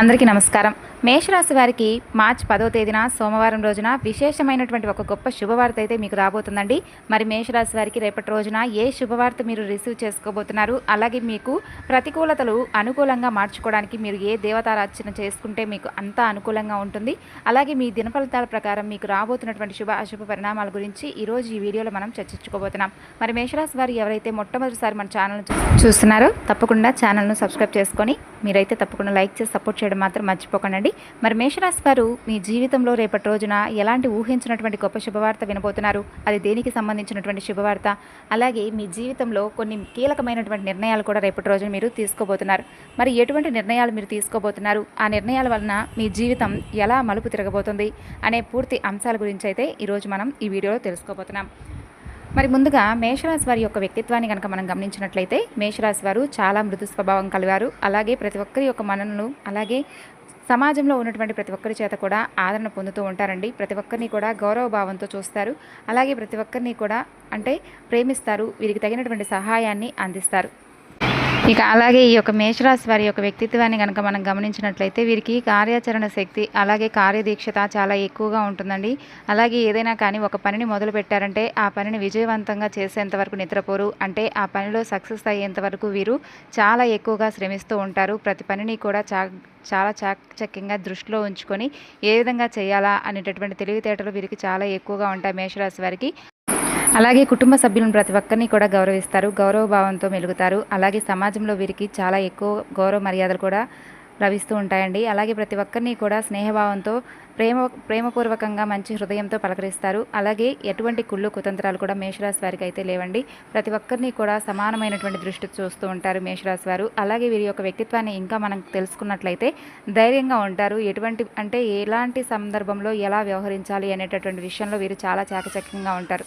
అందరికీ నమస్కారం. మేషరాశి వారికి మార్చి పదో తేదీన సోమవారం రోజున విశేషమైనటువంటి ఒక గొప్ప శుభవార్త అయితే మీకు రాబోతుందండి. మరి మేషరాశి వారికి రేపటి రోజున ఏ శుభవార్త మీరు రిసీవ్ చేసుకోబోతున్నారు? అలాగే మీకు ప్రతికూలతలు అనుకూలంగా మార్చుకోవడానికి మీరు ఏ దేవతారాచన చేసుకుంటే మీకు అంతా అనుకూలంగా ఉంటుంది? అలాగే మీ దినఫలితాల ప్రకారం మీకు రాబోతున్నటువంటి శుభ అశుభ పరిణామాల గురించి ఈరోజు ఈ వీడియోలో మనం చర్చించుకోబోతున్నాం. మరి మేషరాశి వారు ఎవరైతే మొట్టమొదటిసారి మన ఛానల్ చూస్తున్నారో తప్పకుండా ఛానల్ను సబ్స్క్రైబ్ చేసుకొని మీరైతే తప్పకుండా లైక్ చేసి సపోర్ట్ చేయడం మాత్రం మర్చిపోకండి మరి మేషరాశి వారు మీ జీవితంలో రేపటి రోజున ఎలాంటి ఊహించినటువంటి గొప్ప శుభవార్త వినబోతున్నారు? అది దేనికి సంబంధించినటువంటి శుభవార్త? అలాగే మీ జీవితంలో కొన్ని కీలకమైనటువంటి నిర్ణయాలు కూడా రేపటి రోజున మీరు తీసుకోబోతున్నారు. మరి ఎటువంటి నిర్ణయాలు మీరు తీసుకోబోతున్నారు? ఆ నిర్ణయాల వలన మీ జీవితం ఎలా మలుపు తిరగబోతుంది? అనే పూర్తి అంశాల గురించి అయితే ఈరోజు మనం ఈ వీడియోలో తెలుసుకోబోతున్నాం. మరి ముందుగా మేషరాశి వారి యొక్క వ్యక్తిత్వాన్ని కనుక మనం గమనించినట్లయితే మేషరాశి వారు చాలా మృదు స్వభావం కలివారు. అలాగే ప్రతి ఒక్కరి యొక్క మనలను అలాగే సమాజంలో ఉన్నటువంటి ప్రతి ఒక్కరి చేత కూడా ఆదరణ పొందుతూ ఉంటారండి. ప్రతి ఒక్కరిని కూడా గౌరవ భావంతో చూస్తారు. అలాగే ప్రతి ఒక్కరిని కూడా అంటే ప్రేమిస్తారు. వీరికి తగినటువంటి సహాయాన్ని అందిస్తారు. ఇక అలాగే ఈ యొక్క మేషరాశి వారి యొక్క వ్యక్తిత్వాన్ని కనుక మనం గమనించినట్లయితే వీరికి కార్యాచరణ శక్తి అలాగే కార్యదీక్షత చాలా ఎక్కువగా ఉంటుందండి. అలాగే ఏదైనా కానీ ఒక పనిని మొదలు పెట్టారంటే ఆ పనిని విజయవంతంగా చేసేంత వరకు నిద్రపోరు. అంటే ఆ పనిలో సక్సెస్ అయ్యేంత వరకు వీరు చాలా ఎక్కువగా శ్రమిస్తూ ఉంటారు. ప్రతి పనిని కూడా చా చాలా చాకచక్యంగా దృష్టిలో ఉంచుకొని ఏ విధంగా చేయాలా అనేటటువంటి తెలివితేటలు వీరికి చాలా ఎక్కువగా ఉంటాయి మేషరాశి వారికి. అలాగే కుటుంబ సభ్యులను ప్రతి ఒక్కరిని కూడా గౌరవిస్తారు గౌరవ భావంతో మెలుగుతారు. అలాగే సమాజంలో వీరికి చాలా ఎక్కువ గౌరవ మర్యాదలు కూడా లభిస్తూ ఉంటాయండి. అలాగే ప్రతి ఒక్కరిని కూడా స్నేహభావంతో ప్రేమ ప్రేమపూర్వకంగా మంచి హృదయంతో పలకరిస్తారు. అలాగే ఎటువంటి కుళ్ళు కుతంత్రాలు కూడా మేషరాశి వారికి అయితే లేవండి. ప్రతి ఒక్కరిని కూడా సమానమైనటువంటి దృష్టి చూస్తూ ఉంటారు మేషరాశి వారు. అలాగే వీరి యొక్క వ్యక్తిత్వాన్ని ఇంకా మనం తెలుసుకున్నట్లయితే ధైర్యంగా ఉంటారు. ఎటువంటి అంటే ఎలాంటి సందర్భంలో ఎలా వ్యవహరించాలి అనేటటువంటి విషయంలో వీరు చాలా చాకచక్యంగా ఉంటారు.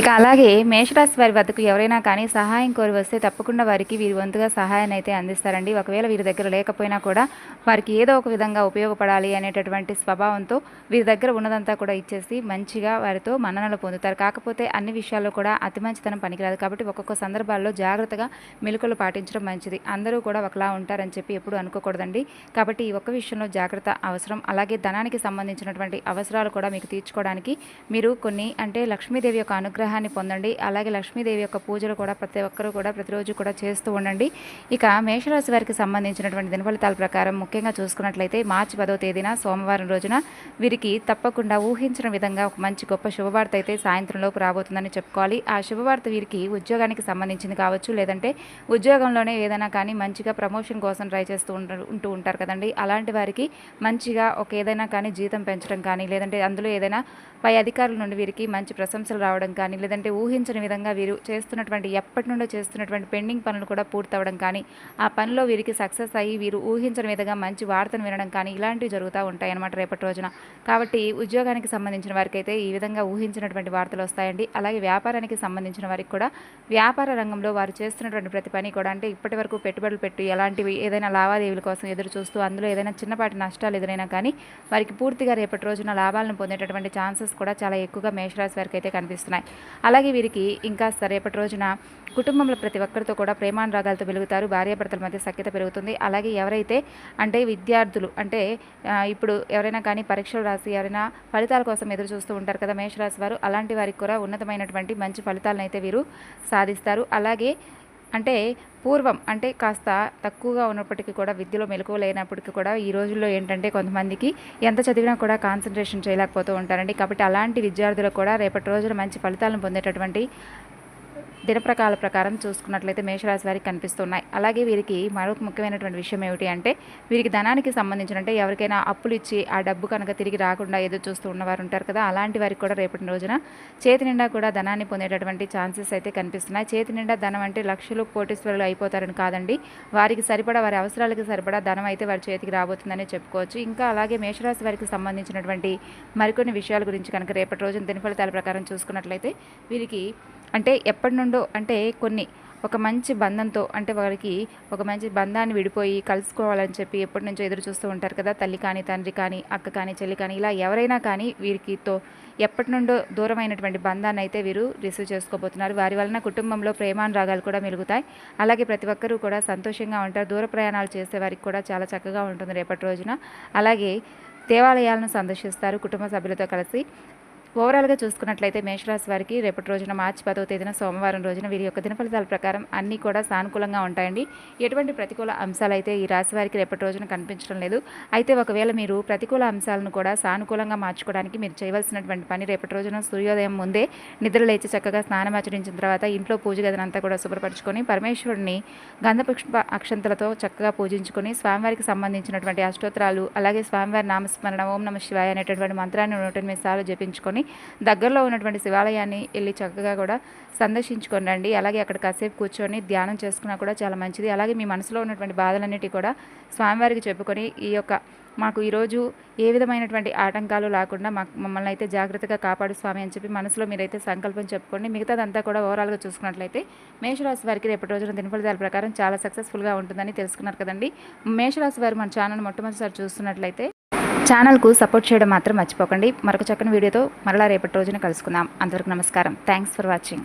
ఇక అలాగే మేషరాశి వారి వద్దకు ఎవరైనా కానీ సహాయం కోరి వస్తే తప్పకుండా వారికి వీరి వంతుగా సహాయాన్ని అయితే అందిస్తారండి. ఒకవేళ వీరి దగ్గర లేకపోయినా కూడా వారికి ఏదో ఒక విధంగా ఉపయోగపడాలి అనేటటువంటి స్వభావంతో వీరి దగ్గర ఉన్నదంతా కూడా ఇచ్చేసి మంచిగా వారితో మన్ననలు పొందుతారు. కాకపోతే అన్ని విషయాల్లో కూడా అతి మంచితనం పనికిరాదు. కాబట్టి ఒక్కొక్క సందర్భాల్లో జాగ్రత్తగా మెలుకలు పాటించడం మంచిది. అందరూ కూడా ఒకలా ఉంటారని చెప్పి ఎప్పుడు అనుకోకూడదండి. కాబట్టి ఈ ఒక్క విషయంలో జాగ్రత్త అవసరం. అలాగే ధనానికి సంబంధించినటువంటి అవసరాలు కూడా మీకు తీర్చుకోవడానికి మీరు కొన్ని అంటే లక్ష్మీదేవి యొక్క అనుగ్రహం అనుగ్రహాన్ని పొందండి. అలాగే లక్ష్మీదేవి యొక్క పూజలు కూడా ప్రతి ఒక్కరూ కూడా ప్రతిరోజు కూడా చేస్తూ ఉండండి. ఇక మేషరాశి వారికి సంబంధించినటువంటి దినఫలితాల ప్రకారం ముఖ్యంగా చూసుకున్నట్లయితే మార్చి పదో తేదీన సోమవారం రోజున వీరికి తప్పకుండా ఊహించిన విధంగా ఒక మంచి గొప్ప శుభవార్త అయితే సాయంత్రంలోపు రాబోతుందని చెప్పుకోవాలి. ఆ శుభవార్త వీరికి ఉద్యోగానికి సంబంధించింది కావచ్చు లేదంటే ఉద్యోగంలోనే ఏదైనా కానీ మంచిగా ప్రమోషన్ కోసం ట్రై చేస్తూ ఉంటూ ఉంటారు కదండి. అలాంటి వారికి మంచిగా ఒక ఏదైనా కానీ జీతం పెంచడం కానీ లేదంటే అందులో ఏదైనా పై అధికారుల నుండి వీరికి మంచి ప్రశంసలు రావడం కానీ లేదంటే ఊహించని విధంగా వీరు చేస్తున్నటువంటి ఎప్పటి నుండో చేస్తున్నటువంటి పెండింగ్ పనులు కూడా పూర్తవడం కానీ ఆ పనిలో వీరికి సక్సెస్ అయ్యి వీరు ఊహించని విధంగా మంచి వార్తను వినడం కానీ ఇలాంటివి జరుగుతూ ఉంటాయి అన్నమాట రేపటి రోజున. కాబట్టి ఉద్యోగానికి సంబంధించిన వారికి అయితే ఈ విధంగా ఊహించినటువంటి వార్తలు వస్తాయండి. అలాగే వ్యాపారానికి సంబంధించిన వారికి కూడా వ్యాపార రంగంలో వారు చేస్తున్నటువంటి ప్రతి పని కూడా అంటే ఇప్పటి వరకు పెట్టుబడులు పెట్టి ఎలాంటివి ఏదైనా లావాదేవీల కోసం ఎదురు చూస్తూ అందులో ఏదైనా చిన్నపాటి నష్టాలు ఎదురైనా కానీ వారికి పూర్తిగా రేపటి రోజున లాభాలను పొందేటటువంటి ఛాన్సెస్ కూడా చాలా ఎక్కువగా మేషరాశి వారికి అయితే కనిపిస్తున్నాయి. అలాగే వీరికి ఇంకా రేపటి రోజున కుటుంబంలో ప్రతి ఒక్కరితో కూడా ప్రేమానురాగాలతో వెలుగుతారు భార్యాభర్తల మధ్య సఖ్యత పెరుగుతుంది. అలాగే ఎవరైతే అంటే విద్యార్థులు అంటే ఇప్పుడు ఎవరైనా కానీ పరీక్షలు రాసి ఎవరైనా ఫలితాల కోసం ఎదురు చూస్తూ ఉంటారు కదా మేషరాశి వారు అలాంటి వారికి కూడా ఉన్నతమైనటువంటి మంచి ఫలితాలను అయితే వీరు సాధిస్తారు. అలాగే అంటే పూర్వం అంటే కాస్త తక్కువగా ఉన్నప్పటికీ కూడా విద్యలో మెలకువ లేనప్పటికీ కూడా ఈ రోజుల్లో ఏంటంటే కొంతమందికి ఎంత చదివినా కూడా కాన్సన్ట్రేషన్ చేయలేకపోతూ ఉంటారండి. కాబట్టి అలాంటి విద్యార్థులకు కూడా రేపటి రోజున మంచి ఫలితాలను పొందేటటువంటి దినప్రకాల ప్రకారం చూసుకున్నట్లయితే మేషరాశి వారికి కనిపిస్తున్నాయి. అలాగే వీరికి మరొక ముఖ్యమైనటువంటి విషయం ఏమిటి అంటే వీరికి ధనానికి సంబంధించిన అంటే ఎవరికైనా అప్పులు ఇచ్చి ఆ డబ్బు కనుక తిరిగి రాకుండా ఎదురు చూస్తూ ఉన్నవారు ఉంటారు కదా అలాంటి వారికి కూడా రేపటి రోజున చేతి నిండా కూడా ధనాన్ని పొందేటటువంటి ఛాన్సెస్ అయితే కనిపిస్తున్నాయి. చేతి నిండా ధనం అంటే లక్షలు కోటీశ్వరులు అయిపోతారని కాదండి. వారికి సరిపడా వారి అవసరాలకు సరిపడా ధనం అయితే వారి చేతికి రాబోతుందని చెప్పుకోవచ్చు. ఇంకా అలాగే మేషరాశి వారికి సంబంధించినటువంటి మరికొన్ని విషయాల గురించి కనుక రేపటి రోజున దినఫలితాల ప్రకారం చూసుకున్నట్లయితే వీరికి అంటే ఎప్పటి నుండి అంటే కొన్ని ఒక మంచి బంధంతో అంటే వారికి ఒక మంచి బంధాన్ని విడిపోయి కలుసుకోవాలని చెప్పి ఎప్పటి నుంచో ఎదురు చూస్తూ ఉంటారు కదా. తల్లి కానీ తండ్రి కానీ అక్క కానీ చెల్లి కానీ ఇలా ఎవరైనా కానీ వీరికి తో ఎప్పటి నుండో దూరమైనటువంటి బంధాన్ని అయితే వీరు రిసీవ్ చేసుకోబోతున్నారు. వారి వలన కుటుంబంలో ప్రేమానురాగాలు కూడా మెలుగుతాయి. అలాగే ప్రతి ఒక్కరూ కూడా సంతోషంగా ఉంటారు. దూర ప్రయాణాలు చేసే వారికి కూడా చాలా చక్కగా ఉంటుంది రేపటి రోజున. అలాగే దేవాలయాలను సందర్శిస్తారు. కుటుంబ సభ్యులతో కలిసి ఓవరాల్గా చూసుకున్నట్లయితే మేషరాశి వారికి రేపటి రోజున మార్చి పదవ తేదీన సోమవారం రోజున వీరి యొక్క దిన ఫలితాల ప్రకారం అన్నీ కూడా సానుకూలంగా ఉంటాయండి. ఎటువంటి ప్రతికూల అంశాలు అయితే ఈ రాశి వారికి రేపటి రోజున కనిపించడం లేదు. అయితే ఒకవేళ మీరు ప్రతికూల అంశాలను కూడా సానుకూలంగా మార్చుకోవడానికి మీరు చేయవలసినటువంటి పని రేపటి రోజున సూర్యోదయం ముందే నిద్ర లేచి చక్కగా స్నానం ఆచరించిన తర్వాత ఇంట్లో పూజ గదినంతా కూడా శుభ్రపరచుకొని పరమేశ్వరుడిని గంధపుష్ప అక్షంతలతో చక్కగా పూజించుకొని స్వామివారికి సంబంధించినటువంటి అష్టోత్తరాలు అలాగే స్వామివారి నామస్మరణ ఓం నమ శివాయ అనేటటువంటి మంత్రాన్ని నూట ఎనిమిది సార్లు జపించుకొని దగ్గరలో ఉన్నటువంటి శివాలయాన్ని వెళ్ళి చక్కగా కూడా సందర్శించుకొని రండి. అలాగే అక్కడ కాసేపు కూర్చొని ధ్యానం చేసుకున్నా కూడా చాలా మంచిది. అలాగే మీ మనసులో ఉన్నటువంటి బాధలన్నిటి కూడా స్వామివారికి చెప్పుకొని ఈ యొక్క మాకు ఈరోజు ఏ విధమైనటువంటి ఆటంకాలు లేకుండా మాకు మమ్మల్ని అయితే జాగ్రత్తగా కాపాడు స్వామి అని చెప్పి మనసులో మీరైతే సంకల్పం చెప్పుకోండి మిగతాదంతా కూడా ఓవరాల్గా చూసుకున్నట్లయితే మేషరాశి వారికి రేపటి రోజున దినఫలితాల ప్రకారం చాలా సక్సెస్ఫుల్గా ఉంటుందని తెలుసుకున్నారు కదండి. మేషరాశి వారు మన ఛానల్ మొట్టమొదటిసారి చూస్తున్నట్లయితే ఛానల్కు సపోర్ట్ చేయడం మాత్రం మర్చిపోకండి. మరొక చక్కని వీడియోతో మరలా రేపటి రోజున కలుసుకుందాం. అందరికి నమస్కారం. Thanks for watching.